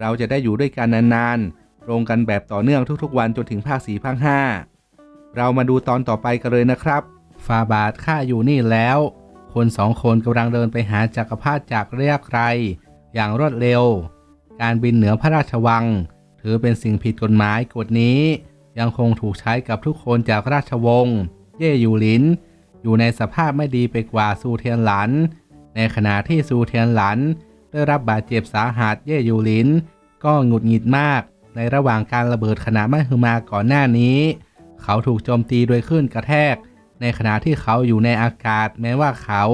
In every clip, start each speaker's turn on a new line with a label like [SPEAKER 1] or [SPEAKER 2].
[SPEAKER 1] เราจะได้อยู่ด้วยกันนานๆลงกันแบบต่อเนื่องทุกๆวันจนถึงภาค4ภาค5 เรามาดูตอนต่อไปกันเลยนะครับ ฟาบาทข้าอยู่นี่แล้ว คนสองคนกำลังเดินไปหาจักรพรรดิจากเรียกใครอย่างรวดเร็ว การบินเหนือพระราชวัง ถือเป็นสิ่งผิดกฎหมายกฎนี้ ยังคงถูกใช้กับทุกคนจากราชวงศ์ เย่อยู่หลิน อยู่ในสภาพไม่ดีไปกว่าซูเทียนหลัน ในขณะที่ซูเทียนหลัน ได้รับบาดเจ็บสาหัสเย่อยู่ลิน ก็หงุดหงิดมาก ในระหว่างการระเบิดขณะมหึมาก่อนหน้านี้ เขาถูกโจมตีโดยคลื่นกระแทก ในขณะที่เขาอยู่ในอากาศ แม้ว่าเขา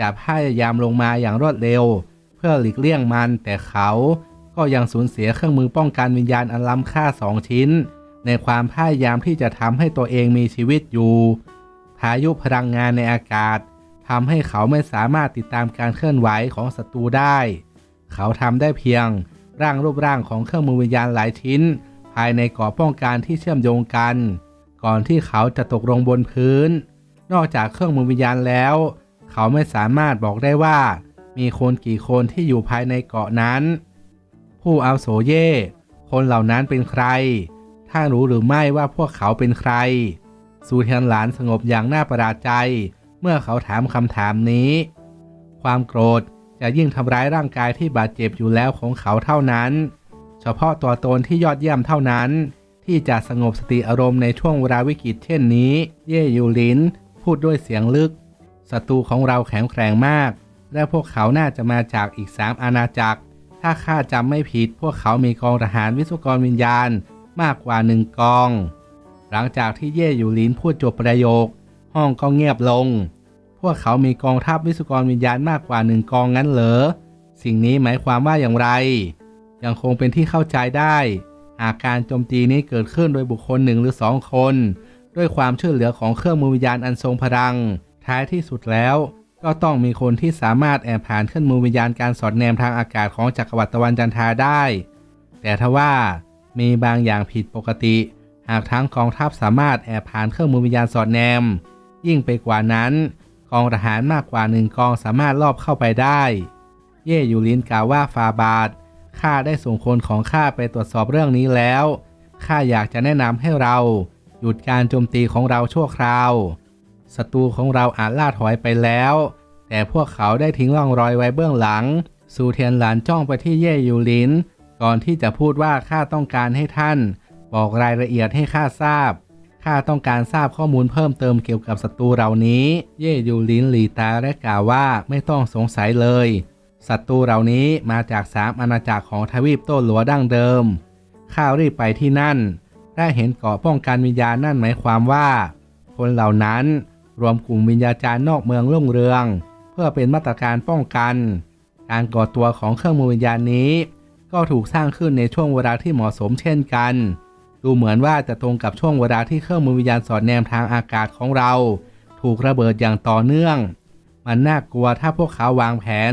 [SPEAKER 1] จะพยายามลงมาอย่างรวดเร็ว เพื่อหลีกเลี่ยงมันแต่เขาก็ยังสูญเสียเครื่องมือป้องกันวิญญาณอันล้ำค่าสองชิ้น ในความพยายามที่จะทำให้ตัวเองมีชีวิตอยู่ พายุพลังงานในอากาศ ทำให้เขาไม่สามารถติดตามการเคลื่อนไหวของศัตรูได้ เขาทำได้เพียง ร่างรูปร่างของเครื่องมือวิญญาณหลายชิ้น ภายในเกราะป้องกันที่เชื่อมโยงกัน ก่อนที่เขาจะตกลงบนพื้น นอกจากเครื่องมือวิญญาณแล้ว เขาไม่สามารถบอกได้ว่า มีคนกี่คนที่อยู่ภายในเกาะนั้น ผู้อาวุโสเย่คนเหล่านั้นเป็นใคร ถ้ารู้หรือไม่ว่าพวกเขาเป็นใครซูเทียนหลานสงบอย่างน่าประหลาดใจ เมื่อเขาถามคำถามนี้ ความโกรธจะยิ่งทำร้ายร่างกายที่บาดเจ็บอยู่แล้วของเขาเท่านั้น เฉพาะตัวตนที่ยอดเยี่ยมเท่านั้น ที่จะสงบสติอารมณ์ในช่วงเวลาวิกฤตเช่นนี้ เย่ยูลิน พูดด้วยเสียงลึกศัตรูของเราแข็งแกร่งมาก และพวกเขาน่าจะมาจากอีกสามอาณาจักร ถ้าข้าจำไม่ผิด พวกเขามีกองทหารวิศวกรวิญญาณมากกว่าหนึ่งกอง หลังจากที่เย่ยูลินพูดจบประโยค ห้องก็เงียบลง วกเขามีกองทัพวิศวกรวิญญาณมากกว่าหนึ่งกองงั้นเหรอ สิ่งนี้หมายความว่าอย่างไร ยังคงเป็นที่เข้าใจได้ หากการโจมตีนี้เกิดขึ้นโดยบุคคลหนึ่งหรือสองคน ด้วยความช่วยเหลือของเครื่องมือวิญญาณอันทรงพลัง ท้ายที่สุดแล้ว ก็ต้องมีคนที่สามารถแอบผ่านเครื่องมือวิญญาณการสอดแนมทางอากาศของจักรวรรดิตะวันจันทราได้ แต่ทว่ามีบางอย่างผิดปกติ หากทั้งกองทัพสามารถแอบผ่านเครื่องมือวิญญาณสอดแนม ยิ่งไปกว่านั้น กองทหารมากกว่าหนึ่งกองสามารถลอบเข้าไปได้ เย่ยูลินกล่าวว่าฟาบาทข้าได้ส่งคนของข้าไปตรวจสอบเรื่องนี้แล้วข้าอยากจะแนะนำให้เรา หยุดการโจมตีของเราชั่วคราวศัตรูของเราอาจล่าถอยไปแล้ว แต่พวกเขาได้ทิ้งร่องรอยไว้เบื้องหลังซูเทียนหลานจ้องไปที่เย่ยูลิน ก่อนที่จะพูดว่าข้าต้องการให้ท่าน บอกรายละเอียดให้ข้าทราบ ข้าต้องการทราบข้อมูลเพิ่มเติมเกี่ยวกับศัตรูเหล่านี้ เย่ยูลินหลีตาและกล่าวว่าไม่ต้องสงสัยเลยศัตรูเหล่านี้มาจากสามอาณาจักรของทวีปโต้หลัวดั้งเดิม ข้ารีบไปที่นั่น ได้เห็นเกราะป้องกันวิญญาณนั่นหมายความว่า คนเหล่านั้นรวมกลุ่มวิญญาจารย์นอกเมืองรุ่งเรือง เพื่อเป็นมาตรการป้องกัน การก่อตัวของเครื่องมือวิญญาณนี้ ก็ถูกสร้างขึ้นในช่วงเวลาที่เหมาะสมเช่นกัน ดูเหมือนว่าจะตรงกับช่วงเวลาที่เครื่องมือวิญญาณสอดแนมทางอากาศของเรา ถูกระเบิดอย่างต่อเนื่อง มันน่ากลัวถ้าพวกเขาวางแผน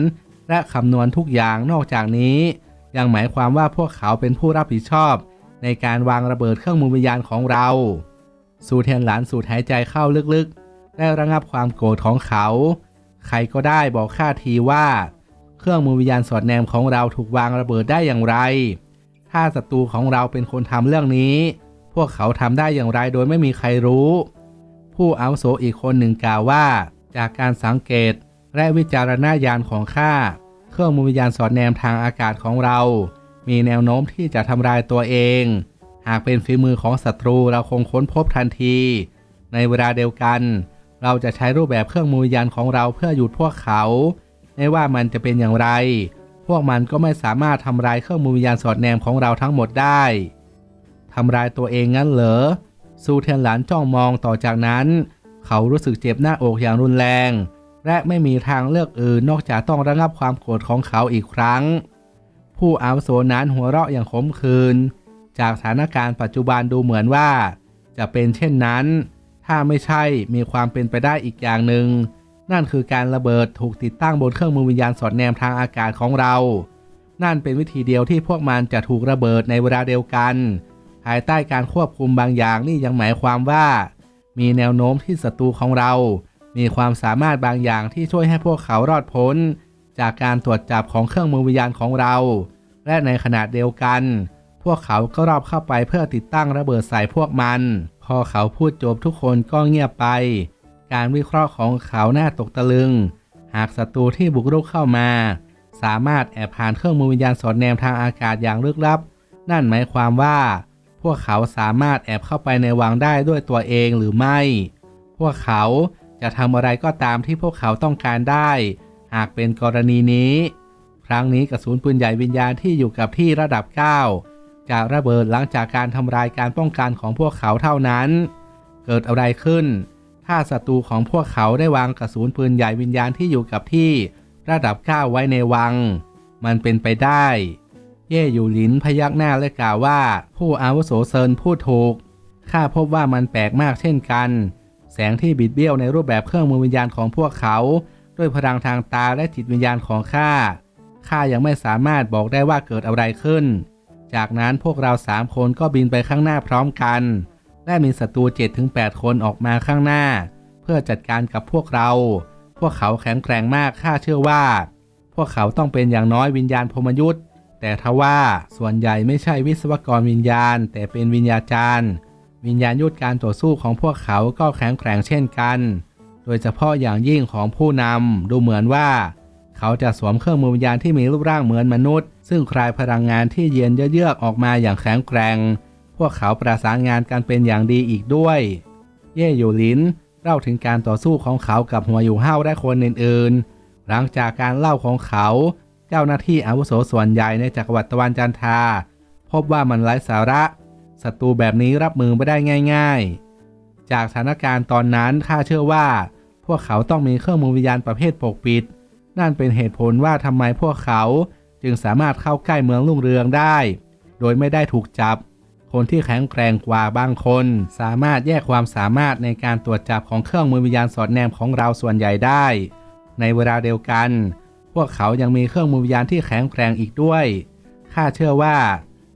[SPEAKER 1] และคำนวณทุกอย่างนอกจากนี้ ยังหมายความว่าพวกเขาเป็นผู้รับผิดชอบ ในการวางระเบิดเครื่องมือวิญญาณของเรา สูเทียนหลานสูดหายใจเข้าลึกๆ ได้ระงับความโกรธของเขา ใครก็ได้บอกข้าทีว่า เครื่องมือวิญญาณสอดแนมของเราถูกวางระเบิดได้อย่างไร ถ้าศัตรูของเราเป็นคนทำเรื่องนี้ พวกเขาทำได้อย่างไรโดยไม่มีใครรู้ ผู้อาวุโสอีกคนหนึ่งกล่าวว่า จากการสังเกตและวิจารณญาณของข้าเครื่องมือวิญญาณสอดแนมทางอากาศของเรา มีแนวโน้มที่จะทำลายตัวเอง หากเป็นฝีมือของศัตรูเราคงค้นพบทันที ในเวลาเดียวกัน เราจะใช้รูปแบบเครื่องมือวิญญาณของเราเพื่อหยุดพวกเขา ไม่ว่ามันจะเป็นอย่างไร วกมันก็ไม่สามารถทำลายเครื่องมือวิญญาณสอดแนมของเราทั้งหมดได้ทำลายตัวเองงั้นเหรอซูเทียนหลานจ้องมองต่อจากนั้น เขารู้สึกเจ็บหน้าอกอย่างรุนแรง และไม่มีทางเลือกอื่นนอกจากต้องระงับความโกรธของเขาอีกครั้ง ผู้อาวุโสนั้นหัวเราะอย่างขมขื่นจากสถานการณ์ปัจจุบันดูเหมือนว่า จะเป็นเช่นนั้น ถ้าไม่ใช่มีความเป็นไปได้อีกอย่างหนึ่ง นั่นคือการระเบิดถูกติดตั้งบนเครื่องมือวิญญาณสอดแนมทางอากาศของเรา นั่นเป็นวิธีเดียวที่พวกมันจะถูกระเบิดในเวลาเดียวกัน ภายใต้การควบคุมบางอย่างนี่ยังหมายความว่า มีแนวโน้มที่ศัตรูของเรา มีความสามารถบางอย่างที่ช่วยให้พวกเขารอดพ้น จากการตรวจจับของเครื่องมือวิญญาณของเรา และในขณะเดียวกัน พวกเขาก็รอบเข้าไปเพื่อติดตั้งระเบิดใส่พวกมัน พอเขาพูดจบทุกคนก็เงียบไป การวิเคราะห์ของเขาหน่าตกตะลึง หากศัตรูที่บุกรุกเข้ามา สามารถแอบผ่านเครื่องมือวิญญาณสอดแนมทางอากาศอย่างลึกลับ นั่นหมายความว่า พวกเขาสามารถแอบเข้าไปในวังได้ด้วยตัวเองหรือไม่ พวกเขาจะทำอะไรก็ตามที่พวกเขาต้องการได้ หากเป็นกรณีนี้ ครั้งนี้กระสุนปืนใหญ่วิญญาณที่อยู่กับที่ระดับ 9 จะระเบิดหลังจากการทำลายการป้องกันของพวกเขาเท่านั้น เกิดอะไรขึ้น ถ้าศัตรูของพวกเขาได้วางกระสุนปืนใหญ่วิญญาณที่อยู่กับที่ระดับ9ไว้ในวัง มันเป็นไปได้ เย่อยู่หลินพยักหน้าและกล่าวว่า ผู้อาวุโสเซินพูดถูกข้าพบว่ามันแปลกมากเช่นกัน แสงที่บิดเบี้ยวในรูปแบบเครื่องมือวิญญาณของพวกเขา ด้วยพลังทางตาและจิตวิญญาณของข้าข้ายังไม่สามารถบอกได้ว่าเกิดอะไรขึ้น จากนั้นพวกเราสามคนก็บินไปข้างหน้าพร้อมกัน และมีศัตรู 7-8 คนออกมาข้างหน้า เพื่อจัดการกับพวกเรา พวกเขาแข็งแกร่งมากข้าเชื่อว่า พวกเขาต้องเป็นอย่างน้อยวิญญาณพมยุทธ์แต่ทว่าส่วนใหญ่ไม่ใช่วิศวกรวิญญาณ แต่เป็นวิญญาจารย์ วิญญาณยุทธการต่อสู้ของพวกเขาก็แข็งแกร่งเช่นกัน โดยเฉพาะอย่างยิ่งของผู้นำดูเหมือนว่า เขาจะสวมเครื่องมือวิญญาณที่มีรูปร่างเหมือนมนุษย์ ซึ่งคลายพลังงานที่เย็นเยือกออกมาอย่างแข็งแกร่ง วกเขาประสานงานกันเป็นอย่างดีอีกด้วย เย่อยู่ลินเล่าถึงการต่อสู้ของเขากับหัวอยู่ห้าวและคนอื่นๆ หลังจากการเล่าของเขา เจ้าหน้าที่อาวุโสส่วนใหญ่ในจักรวรรดิตะวันจันทราพบว่ามันไร้สาระศัตรูแบบนี้รับมือไม่ได้ง่าย ๆ จากสถานการณ์ตอนนั้นข้าเชื่อว่า พวกเขาต้องมีเครื่องมือวิญญาณประเภทปกปิด นั่นเป็นเหตุผลว่าทำไมพวกเขาจึงสามารถเข้าใกล้เมืองรุ่งเรืองได้ โดยไม่ได้ถูกจับ คนที่แข็งแกร่งกว่าบางคน สามารถแยกความสามารถในการตรวจจับของเครื่องมือวิญญาณสอดแนมของเราส่วนใหญ่ได้ ในเวลาเดียวกัน พวกเขายังมีเครื่องมือวิญญาณที่แข็งแกร่งอีกด้วยข้าเชื่อว่า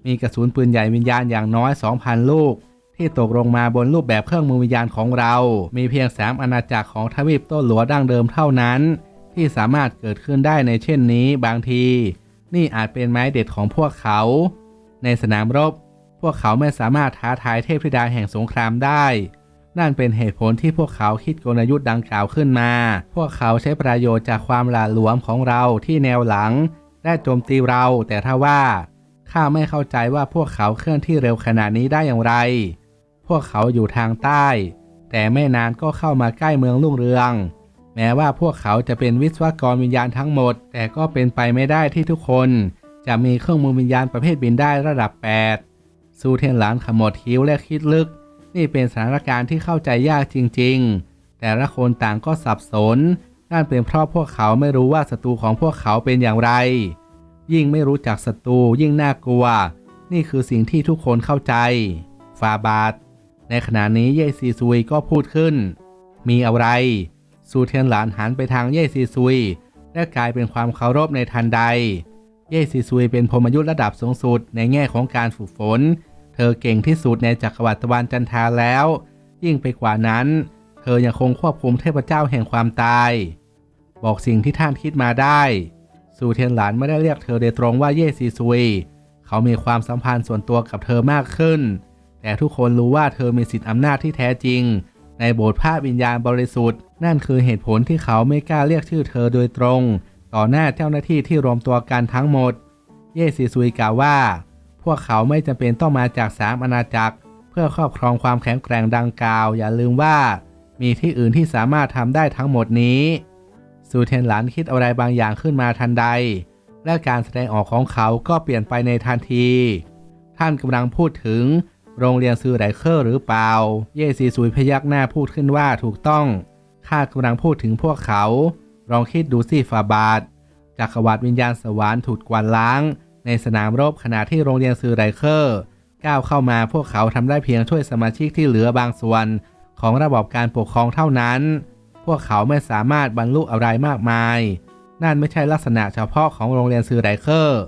[SPEAKER 1] มีกระสุนปืนใหญ่วิญญาณอย่างน้อย 2,000 ลูก ที่ตกลงมาบนรูปแบบเครื่องมือวิญญาณของเรา มีเพียงสามอาณาจักรของทวีปโต้หลัวดั้งเดิมเท่านั้น ที่สามารถเกิดขึ้นได้ในเช่นนี้บางที นี่อาจเป็นไม้เด็ดของพวกเขา ในสนามรบ พวกเขาไม่สามารถท้าทายเทพธิดาแห่งสงครามได้ นั่นเป็นเหตุผลที่พวกเขาคิดกลยุทธ์ดังกล่าวขึ้นมา พวกเขาใช้ประโยชน์จากความหละหลวมของเราที่แนวหลังและโจมตีเรา แต่ถ้าว่าข้าไม่เข้าใจว่าพวกเขาเคลื่อนที่เร็วขนาดนี้ได้อย่างไร พวกเขาอยู่ทางใต้ แต่ไม่นานก็เข้ามาใกล้เมืองรุ่งเรืองแม้ว่าพวกเขาจะเป็นวิศวกรวิญญาณทั้งหมด แต่ก็เป็นไปไม่ได้ที่ทุกคน จะมีเครื่องมือวิญญาณประเภทบินได้ระดับ 8 ซูเทียนหลานขมวดคิ้วและคิดลึก นี่เป็นสถานการณ์ที่เข้าใจยากจริง ๆ แต่ละคนต่างก็สับสนนั่นเป็นเพราะพวกเขาไม่รู้ว่าศัตรูของพวกเขาเป็นอย่างไร ยิ่งไม่รู้จักศัตรูยิ่งน่ากลัว นี่คือสิ่งที่ทุกคนเข้าใจ ฟาบาทในขณะนี้เย่ซีซุยก็พูดขึ้น มีอะไรซูเทียนหลานหันไปทางเย่ซีซุย และกลายเป็นความเคารพในทันใด เย่ซีซุยเป็นพรมยุทธ์ระดับสูงสุดในแง่ของการฝึกฝน เธอเก่งที่สุดในจักรวรรดิตะวันจันทราแล้ว ยิ่งไปกว่านั้น เธอยังคงควบคุมเทพเจ้าแห่งความตาย บอกสิ่งที่ท่านคิดมาได้ซูเทียนหลานไม่ได้เรียกเธอโดยตรงว่าเย่ซีซุย เขามีความสัมพันธ์ส่วนตัวกับเธอมากขึ้น แต่ทุกคนรู้ว่าเธอมีสิทธิอำนาจที่แท้จริง ในโบสถ์ภาพวิญญาณบริสุทธิ์ นั่นคือเหตุผลที่เขาไม่กล้าเรียกชื่อเธอโดยตรง ต่อหน้าเจ้าหน้าที่ที่รวมตัวกันทั้งหมด เย่ซีซุยกล่าวว่า พวกเขาไม่จำเป็นต้องมาจากสามอาณาจักร เพื่อครอบครองความแข็งแกร่งดังกล่าว อย่าลืมว่า มีที่อื่นที่สามารถทำได้ทั้งหมดนี้ซูเทนหลานคิดอะไรบางอย่างขึ้นมาทันใด และการแสดงออกของเขาก็เปลี่ยนไปในทันที ท่านกำลังพูดถึงโรงเรียนซือไหลเคอร์หรือเปล่า เย่ซีซุยพยักหน้าพูดขึ้นว่าถูกต้องข้ากำลังพูดถึงพวกเขา ลองคิดดูสิฟาบาทจักรวรรดิวิญญาณสวรรค์ถูกกวาดล้าง ในสนามรบขณะที่โรงเรียนซือไรเคอร์ก้าวเข้ามาพวกเขาทำได้เพียงช่วยสมาชิกที่เหลือบางส่วน ของระบบการปกครองเท่านั้น พวกเขาไม่สามารถบรรลุอะไรมากมาย นั่นไม่ใช่ลักษณะเฉพาะของโรงเรียนซือไรเคอร์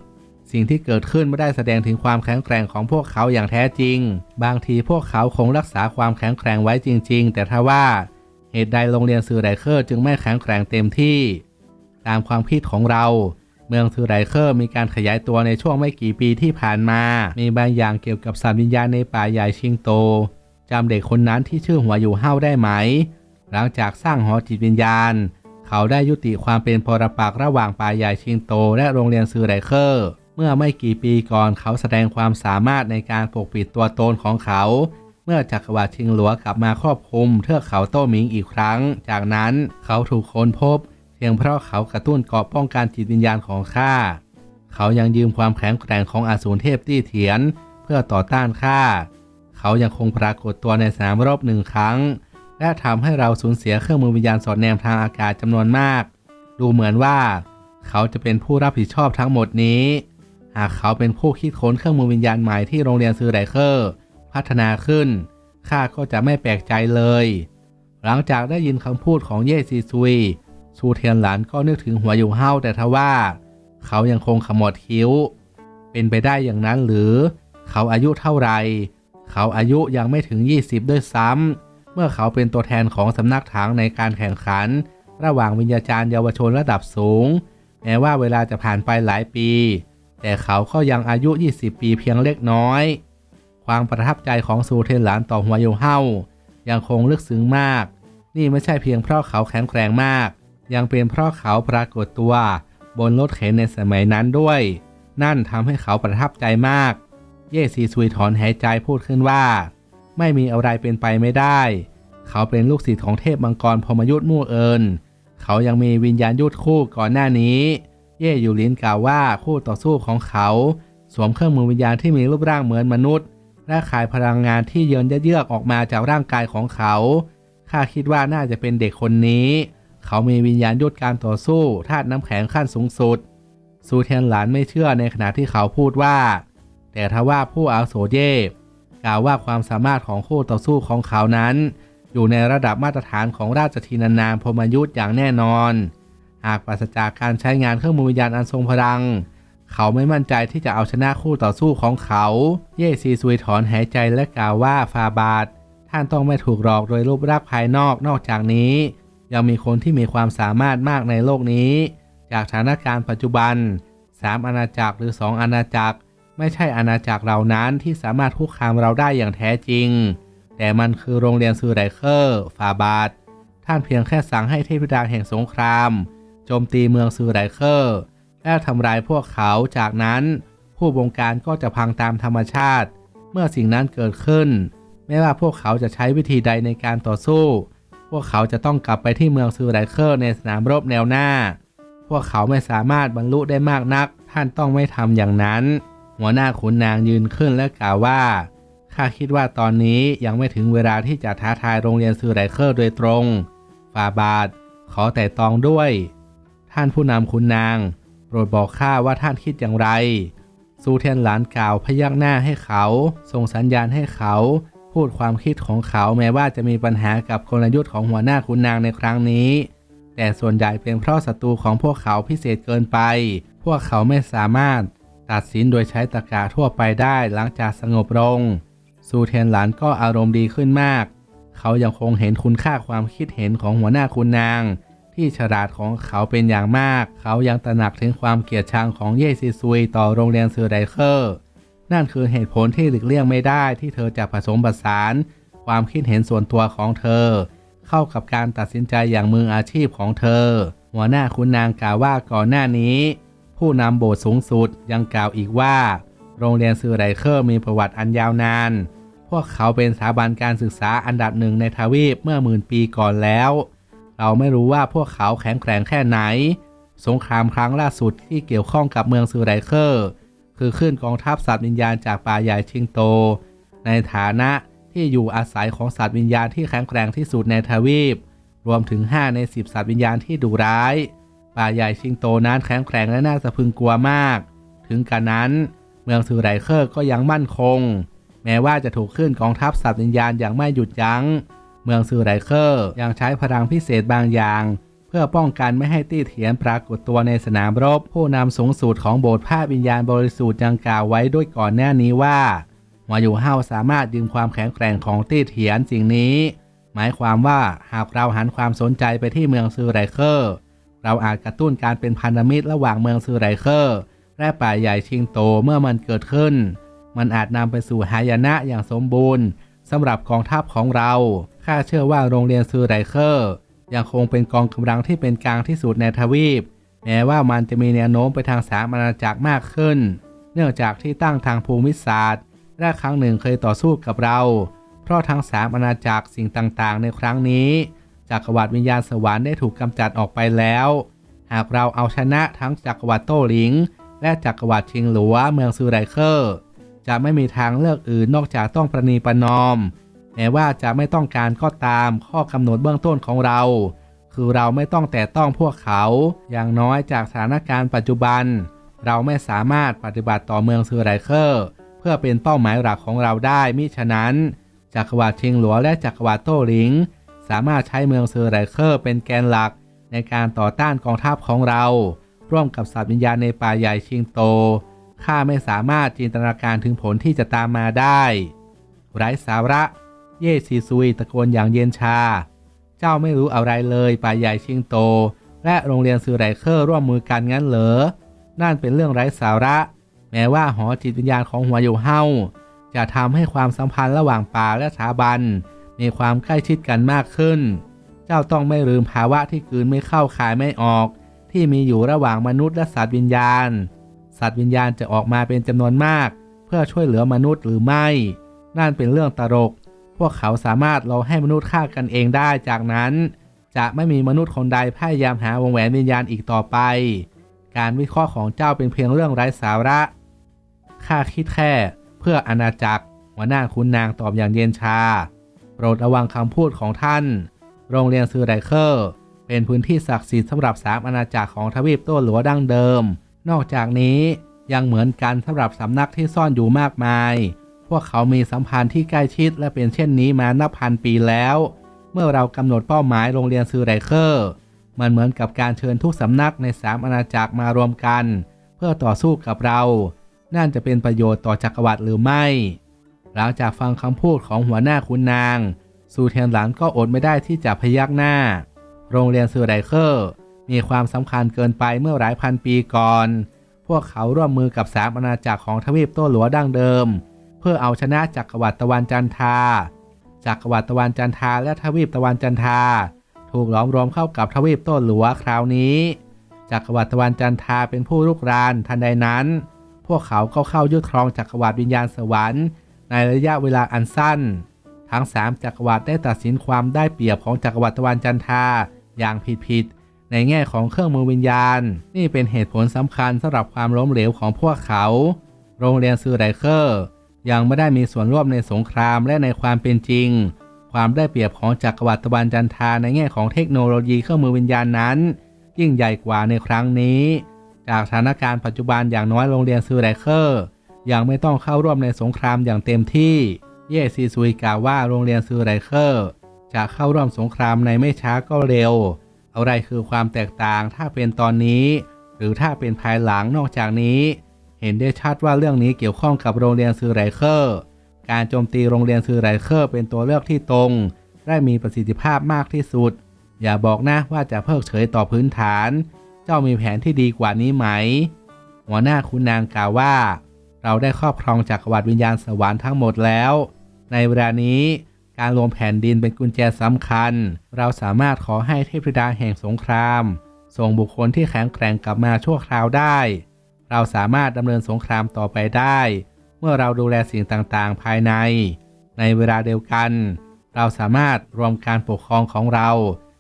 [SPEAKER 1] สิ่งที่เกิดขึ้นไม่ได้แสดงถึงความแข็งแกร่งของพวกเขาอย่างแท้จริง บางทีพวกเขาคงรักษาความแข็งแกร่งไว้จริง ๆ แต่ถ้าว่า เหตุใดโรงเรียนซือไรเคอร์จึงไม่แข็งแกร่งเต็มที่ ตามความคิดของเรา เมืองซือไรเคอร์มีการขยายตัวในช่วงไม่กี่ปีที่ผ่านมา มีบางอย่างเกี่ยวกับสัตว์วิญญาณในป่าใหญ่ชิงโตจำเด็กคนนั้นที่ชื่อหัวอยู่เฮ้าได้ไหม หลังจากสร้างหอจิตวิญญาณ เขาได้ยุติความเป็นปรปักระหว่างป่าใหญ่ชิงโต และโรงเรียนซือไรเคอร์ เมื่อไม่กี่ปีก่อนเขาแสดงความสามารถในการปกปิดตัวตนของเขา เมื่อจักรวรรดิชิงหลัวกลับมาครอบคุมเทือกเขาโต้หมิงอีกครั้ง จากนั้นเขาถูกค้นพบ เพียงเพราะเขากระตุ้นเกราะป้องกันจิตวิญญาณของข้า เขายังยืมความแข็งแกร่งของอาสูรเทพตี้เถียน เพื่อต่อต้านข้า เขายังคงปรากฏตัวในสนามรบหนึ่งครั้ง และทำให้เราสูญเสียเครื่องมือวิญญาณสอดแนมทางอากาศจำนวนมาก ดูเหมือนว่า เขาจะเป็นผู้รับผิดชอบทั้งหมดนี้ หากเขาเป็นผู้คิดค้นเครื่องมือวิญญาณใหม่ที่โรงเรียนซือไรเคอร์ พัฒนาขึ้น ข้าก็จะไม่แปลกใจเลย หลังจากได้ยินคำพูดของเย่ซีซุย ซูเทียนหลานก็นึกถึงหัวอยู่เฮาแต่ทว่า เขายังคงขมวดคิ้ว เป็นไปได้อย่างนั้นหรือ เขาอายุเท่าไหร่ เขาอายุยังไม่ถึง 20 ด้วยซ้ำ เมื่อเขาเป็นตัวแทนของสำนักถังในการแข่งขัน ระหว่างวิญญาจารย์เยาวชนระดับสูง แม้ว่าเวลาจะผ่านไปหลายปี แต่เขาก็ยังอายุ 20 ปีเพียงเล็กน้อย ความประทับใจของซูเทนหลานต่อหัวโยเฮายังคงลึกซึ้งมาก นี่ไม่ใช่เพียงเพราะเขาแข็งแกร่งมาก ยังเป็นเพราะเขาปรากฏตัว บนรถเข็นในสมัยนั้นด้วย นั่นทำให้เขาประทับใจมาก เย่ซีซุยถอนหายใจพูดขึ้นว่า ไม่มีอะไรเป็นไปไม่ได้ เขาเป็นลูกศิษย์ของเทพมังกรพมยุทธ์มู่เอินเขายังมีวิญญาณยุทธคู่ก่อนหน้านี้ เย่อยู่ลินกล่าวว่าคู่ต่อสู้ของเขา สวมเครื่องมือวิญญาณที่มีรูปร่างเหมือนมนุษย์ และขายพลังงานที่เยินเยือกออกมาจากร่างกายของเขา ข้าคิดว่าน่าจะเป็นเด็กคนนี้ เขามีวิญญาณยุทธการต่อสู้ธาตุน้ำแข็งขั้นสูงสุด ซูเทียนหลานไม่เชื่อในขณะที่เขาพูดว่า แต่ทว่าผู้อาวุโสเย่กล่าวว่าความสามารถของคู่ต่อสู้ของเขานั้น อยู่ในระดับมาตรฐานของราชทีนานามพมยุทธ์อย่างแน่นอน หากปราศจากการใช้งานเครื่องมือวิญญาณอันทรงพลัง เขาไม่มั่นใจที่จะเอาชนะคู่ต่อสู้ของเขา เย่ซีซุยถอนหายใจและกล่าวว่าฟาบาทท่านต้องไม่ถูกหลอกโดยรูปลักษณ์ภายนอกนอกจากนี้ ยังมีคนที่มีความสามารถมากในโลกนี้ จากสถานการณ์ปัจจุบัน 3 อาณาจักรหรือ 2 อาณาจักร ไม่ใช่อาณาจักรเหล่านั้นที่สามารถคุกคามเราได้อย่างแท้จริง แต่มันคือโรงเรียนซูไรเคอร์ฟาบาทท่านเพียงแค่สั่งให้เทพธิดาแห่งสงครามโจมตีเมืองซูไรเคอร์ และทำลายพวกเขาจากนั้น ผู้บงการก็จะพังตามธรรมชาติ เมื่อสิ่งนั้นเกิดขึ้น ไม่ว่าพวกเขาจะใช้วิธีใดในการต่อสู้ พวกเขาจะต้องกลับไปที่เมืองซูไรเคอร์ในสนามรบแนวหน้า พวกเขาไม่สามารถบรรลุได้มากนัก ท่านต้องไม่ทำอย่างนั้น หัวหน้าขุนนางยืนขึ้นและกล่าวว่าข้าคิดว่าตอนนี้ยังไม่ถึงเวลาที่จะท้าทายโรงเรียนซูไรเคอร์โดยตรงฟาบาท ขอแต่ตองด้วย ท่านผู้นำขุนนาง โปรดบอกข้าว่าท่านคิดอย่างไร ซูเทียนหลานกล่าวพยักหน้าให้เขา ส่งสัญญาณให้เขา พูดความคิดของเขาแม้ว่าจะมีปัญหากับกลยุทธ์ของหัวหน้าขุนนางในครั้งนี้ แต่ส่วนใหญ่เป็นเพราะศัตรูของพวกเขาพิเศษเกินไป พวกเขาไม่สามารถตัดสินโดยใช้ตรรกะทั่วไปได้หลังจากสงบลง ซูเทียนหลานก็อารมณ์ดีขึ้นมาก เขายังคงเห็นคุณค่าความคิดเห็นของหัวหน้าคุณนาง ที่ฉลาดของเขาเป็นอย่างมาก เขายังตระหนักถึงความเกลียดชังของเย่ซีซุยต่อโรงเรียนซือไดเคอร์ นั่นคือเหตุผลที่หลีกเลี่ยงไม่ได้ที่เธอจะผสมผสาน ความคิดเห็นส่วนตัวของเธอ เข้ากับการตัดสินใจอย่างมืออาชีพของเธอ หัวหน้าคุณนางกล่าวว่าก่อนหน้านี้ ผู้นำโบสถ์สูงสุดยังกล่าวอีกว่า โรงเรียนซือไรเคอร์มีประวัติอันยาวนาน พวกเขาเป็นสถาบันการศึกษาอันดับหนึ่งในทวีปเมื่อหมื่นปีก่อนแล้ว เราไม่รู้ว่าพวกเขาแข็งแกร่งแค่ไหน สงครามครั้งล่าสุดที่เกี่ยวข้องกับเมืองซือไรเคอร์ คือขึ้นกองทัพสัตว์วิญญาณจากป่าใหญ่ชิงโต ในฐานะที่อยู่อาศัยของสัตว์วิญญาณที่แข็งแกร่งที่สุดในทวีป รวมถึง 5 ใน 10 สัตว์วิญญาณที่ดุร้าย ป่าใหญ่ชิงโตนั้นแข็งแกร่งและน่าสะพึงกลัวมาก ถึงกระนั้น เมืองซือไรเคอร์ก็ยังมั่นคง แม้ว่าจะถูกขึ้นกองทัพสัตว์วิญญาณอย่างไม่หยุดยัง้ง เมืองซูไรเคอร์ยังใช้พลังพิเศษบางอย่าง เพื่อป้องกันไม่ให้ตี้เถียนปรากฏตัวในสนามรบ ผู้นำสูงสุดของโบสถ์ภาพวิญญาณบริสุทธิ์ยังกล่าวไว้ด้วยก่อนหน้านี้ว่าหัวอยู่เฮาสามารถยืมความแข็งแกร่งของตี้เถียนสิ่งนี้ หมายความว่าหากเราหันความสนใจไปที่เมืองซูไรเคอร์ เราอาจกระตุ้นการเป็นพันธมิตรระหว่างเมืองซูไรเคอร์และป่าใหญ่ชิงโตเมื่อมันเกิดขึ้น มันอาจนำไปสู่หายนะอย่างสมบูรณ์ สำหรับกองทัพของเรา ข้าเชื่อว่าโรงเรียนซูไรเคอร์ ยังคงเป็นกองกำลังที่เป็นกลางที่สุดในทวีป แม้ว่ามันจะมีแนวโน้มไปทางสามอาณาจักรมากขึ้น เนื่องจากที่ตั้งทางภูมิศาสตร์และครั้งหนึ่งเคยต่อสู้กับเรา เพราะทั้งสามอาณาจักรสิ่งต่างๆ ในครั้งนี้จักรวรรดิวิญญาณสวรรค์ได้ถูกกำจัดออกไปแล้ว หากเราเอาชนะทั้งจักรวรรดิโตหลิง และจักรวรรดิชิงหลัวเมืองซูไรเคอร์ จะไม่มีทางเลือกอื่นนอกจากต้องประนีประนอมแม้ว่าจะไม่ต้องการก็ตามข้อกำหนดเบื้องต้นของเรา คือเราไม่ต้องแต่ต้องพวกเขา อย่างน้อยจากสถานการณ์ปัจจุบัน เราไม่สามารถปฏิบัติต่อเมืองซูไรเคอร์ เพื่อเป็นเป้าหมายหลักของเราได้มิฉะนั้น จักรวรรดิชิงหลัวและจักรวรรดิโต้หลิง สามารถใช้เมืองซูไรเคอร์เป็นแกนหลัก ในการต่อต้านกองทัพของเรา ร่วมกับสัตว์วิญญาณในป่าใหญ่ชิงโต ข้าไม่สามารถจินตนาการถึงผลที่จะตามมาได้ ไร้สาระ เย่ซีซุยตะโกนอย่างเย็นชา เจ้าไม่รู้อะไรเลยป่าใหญ่ชิงโต และโรงเรียนซูไรเคอร์ร่วมมือกันงั้นเหรอ นั่นเป็นเรื่องไร้สาระ แม้ว่าหอจิตวิญญาณของหัวอยู่เฮาจะทำให้ความสัมพันธ์ระหว่างป่าและสถาบัน มีความใกล้ชิดกันมากขึ้น เจ้าต้องไม่ลืมภาวะที่กืนไม่เข้าคายไม่ออก ที่มีอยู่ระหว่างมนุษย์และสัตว์วิญญาณ สัตว์วิญญาณจะออกมาเป็นจำนวนมาก เพื่อช่วยเหลือมนุษย์หรือไม่ นั่นเป็นเรื่องตลก พวกเขาสามารถรอให้มนุษย์ฆ่ากันเองได้จากนั้น จะไม่มีมนุษย์คนใดพยายามหาวงแหวนวิญญาณอีกต่อไป การวิเคราะห์ของเจ้าเป็นเพียงเรื่องไร้สาระข้าคิดแค่ เพื่ออาณาจักรหัวหน้าคุณนางตอบอย่างเย็นชา โปรดระวังคำพูดของท่าน โรงเรียนซูไรเคอร์ เป็นพื้นที่ศักดิ์สิทธิ์สำหรับสามอาณาจักรของทวีปโต้หลัวดั้งเดิม นอกจากนี้ยังเหมือนกันสำหรับสำนักที่ซ่อนอยู่มากมาย พวกเขามีสัมพันธ์ที่ใกล้ชิดและเป็นเช่นนี้มานับพันปีแล้ว เมื่อเรากำหนดเป้าหมายโรงเรียนซูไรเคอร์ มันเหมือนกับการเชิญทุกสำนักในสามอาณาจักรมารวมกัน เพื่อต่อสู้กับเรา นั่นจะเป็นประโยชน์ต่อจักรวรรดิหรือไม่ หลังจากฟังคำพูดของหัวหน้าคุณนาง ซูเทียนหลันก็อดไม่ได้ที่จะพยักหน้า โรงเรียนซูไรเคอร์ มีความสำคัญเกินไปเมื่อหลายพันปีก่อน พวกเขาร่วมมือกับสามอาณาจักรของทวีปโต้หลัวดั้งเดิม เพื่อเอาชนะจักรวรรดิตะวันจันทาจักรวรรดิตะวันจันทาและทวีปตะวันจันทา ถูกหลอมรวมเข้ากับทวีปโต้หลัวคราวนี้ จักรวรรดิตะวันจันทาเป็นผู้รุกรานทันใดนั้น พวกเขาก็เข้ายึดครองจักรวรรดิวิญญาณสวรรค์ ในระยะเวลาอันสั้น ทั้งสามจักรวรรดิได้ตัดสินความได้เปรียบของจักรวรรดิตะวันจันทาอย่างผิดๆ ในแง่ของเครื่องมือวิญญาณ นี่เป็นเหตุผลสำคัญสำหรับความล้มเหลวของพวกเขา โรงเรียนซูไรเคอร์ ยังไม่ได้มีส่วนร่วมในสงครามและในความเป็นจริง ความได้เปรียบของจักรวรรดิตะวันจันทาในแง่ของเทคโนโลยีเครื่องมือวิญญาณนั้น ยิ่งใหญ่กว่าในครั้งนี้ จากสถานการณ์ปัจจุบันอย่างน้อยโรงเรียนซูไรเคอร์ยังไม่ต้องเข้าร่วมในสงครามอย่างเต็มที่ เย่ซีซุยกล่าวว่าโรงเรียนซูไรเคอร์จะเข้าร่วมสงครามในไม่ช้าก็เร็ว อะไรคือความแตกต่างถ้าเป็นตอนนี้ หรือถ้าเป็นภายหลังนอกจากนี้ เห็นได้ชัดว่าเรื่องนี้เกี่ยวข้องกับโรงเรียนซูไรเคอร์ การโจมตีโรงเรียนซูไรเคอร์เป็นตัวเลือกที่ตรงและมีประสิทธิภาพมากที่สุด อย่าบอกนะว่าจะเพิกเฉยต่อพื้นฐาน เจ้ามีแผนที่ดีกว่านี้ไหม หัวหน้าคุณนางกล่าวว่า เราได้ครอบครองจักรวรรดิวิญญาณสวรรค์ทั้งหมดแล้ว ในเวลานี้ การรวมแผ่นดินเป็นกุญแจสำคัญ เราสามารถขอให้เทพธิดาแห่งสงคราม ส่งบุคคลที่แข็งแกร่งกลับมาชั่วคราวได้ เราสามารถดำเนินสงครามต่อไปได้ เมื่อเราดูแลสิ่งต่างๆ ภายใน ในเวลาเดียวกัน เราสามารถรวมการปกครองของเรา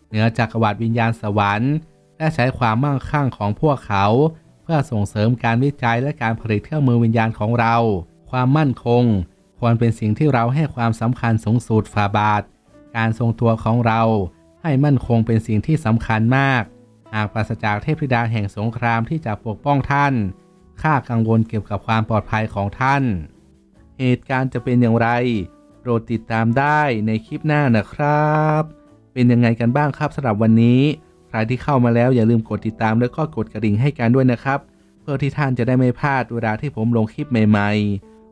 [SPEAKER 1] เหนือจักรวรรดิวิญญาณสวรรค์ และใช้ความมั่งคั่งของพวกเขา เพื่อส่งเสริมการวิจัยและการผลิตเครื่องมือวิญญาณของเรา ความมั่นคง ควรเป็นสิ่งที่เราให้ความสำคัญสูงสุดฝ่าบาท การทรงตัวของเราให้มั่นคงเป็นสิ่งที่สำคัญมาก หากปราศจากเทพธิดาแห่งสงครามที่จะปกป้องท่าน ข้ากังวลเกี่ยวกับความปลอดภัยของท่าน เหตุการณ์จะเป็นอย่างไร โปรดติดตามได้ในคลิปหน้านะครับ เป็นยังไงกันบ้างครับสำหรับวันนี้ ใครที่เข้ามาแล้วอย่าลืมกดติดตามและก็กดกระดิ่งให้กันด้วยนะครับ เพื่อที่ท่านจะได้ไม่พลาดเวลาที่ผมลงคลิปใหม่ ๆ